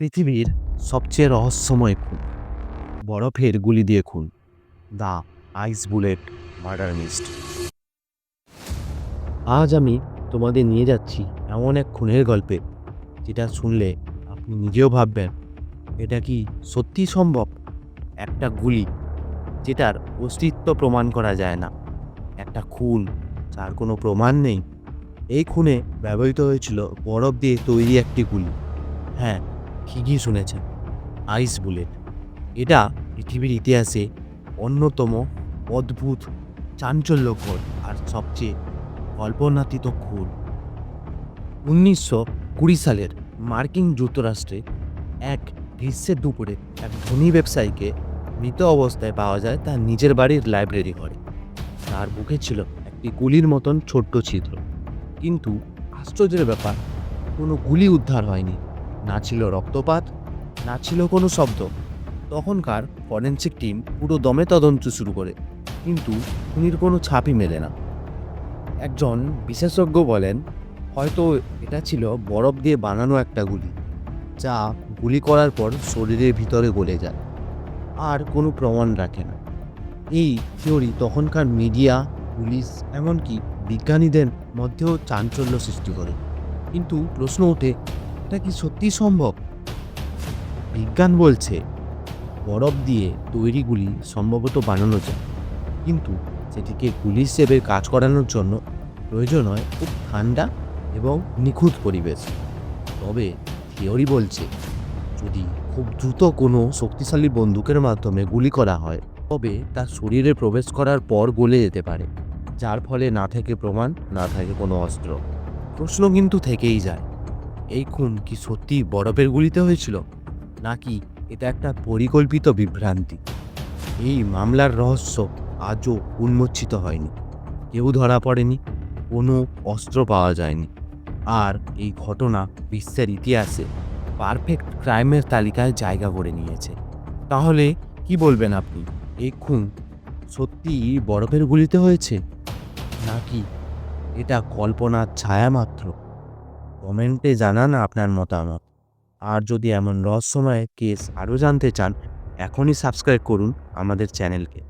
পৃথিবীর সবচেয়ে রহস্যময় খুন। বরফের গুলি দিয়ে খুন। The ice bullet murder mystery. আজ আমি তোমাদের নিয়ে যাচ্ছি এমন এক খুনের গল্পে, যেটা শুনলে আপনি নিজেও ভাববেন, এটা কি সত্যি সম্ভব? একটা গুলি, যেটার অস্তিত্ব প্রমাণ করা যায় না। একটা খুন, যার কোনো প্রমাণ নেই। এই খুনে ব্যবহৃত হয়েছিল বরফ দিয়ে তৈরি একটি গুলি। হ্যাঁ ঠিকই শুনেছেন। আইস বুলেট এটা পৃথিবীর ইতিহাসে অন্যতম অদ্ভুত, চাঞ্চল্যকর আর সবচেয়ে কল্পনাতীত খুন। উনিশশো কুড়ি সালের মার্কিন যুক্তরাষ্ট্রে এক গ্রীষ্মের দুপুরে এক ধনী ব্যবসায়ীকে মৃত অবস্থায় পাওয়া যায় তার নিজের বাড়ির লাইব্রেরি ঘরে। তার বুকে ছিল একটি গুলির মতন ছোট্ট ছিদ্র। কিন্তু আশ্চর্যের ব্যাপার, কোনো গুলি উদ্ধার হয়নি। না ছিল রক্তপাত, না ছিল কোনো শব্দ। তখনকার ফরেন্সিক টিম পুরো দমে তদন্ত শুরু করে, কিন্তু খুনির কোনো ছাপই মেলে না। একজন বিশেষজ্ঞ বলেন, হয়তো এটা ছিল বরফ দিয়ে বানানো একটা গুলি, যা গুলি করার পর শরীরের ভিতরে গলে যায়, আর কোনো প্রমাণ রাখে না। এই থিওরি তখনকার মিডিয়া, পুলিশ, এমনকি বিজ্ঞানীদের মধ্যেও চাঞ্চল্য সৃষ্টি করে। কিন্তু প্রশ্ন ওঠে এটা কি সত্যি সম্ভব? বিজ্ঞান বলছে, বরফ দিয়ে তৈরি গুলি সম্ভবত বানানো যায়। কিন্তু সেটিকে গুলি হিসেবে কাজ করানোর জন্য প্রয়োজন হয় খুব ঠান্ডা এবং নিখুঁত পরিবেশ। তবে থিওরি বলছে, যদি খুব দ্রুত কোনো শক্তিশালী বন্দুকের মাধ্যমে গুলি করা হয়, তবে তার শরীরে প্রবেশ করার পর গলে যেতে পারে, যার ফলে না থাকে প্রমাণ, না থাকে কোনো অস্ত্র। প্রশ্ন কিন্তু থেকেই যায় এই খুন কি সত্যি বরফের গুলিতে হয়েছিল? নাকি এটা একটা পরিকল্পিত বিভ্রান্তি? এই মামলার রহস্য আজও উন্মোচিত হয়নি। কেউ ধরা পড়েনি, কোনো অস্ত্র পাওয়া যায়নি। আর এই ঘটনা বিশ্বের ইতিহাসে পারফেক্ট ক্রাইমের তালিকায় জায়গা করে নিয়েছে। তাহলে কি বলবেন আপনি? এই খুন সত্যি বরফের গুলিতে হয়েছে? নাকি এটা কল্পনার ছায়া মাত্র? কমেন্টে জানান আপনার মতামত। আর যদি এমন রহস্যময় কেস আরও জানতে চান, এখনই সাবস্ক্রাইব করুন আমাদের চ্যানেলকে।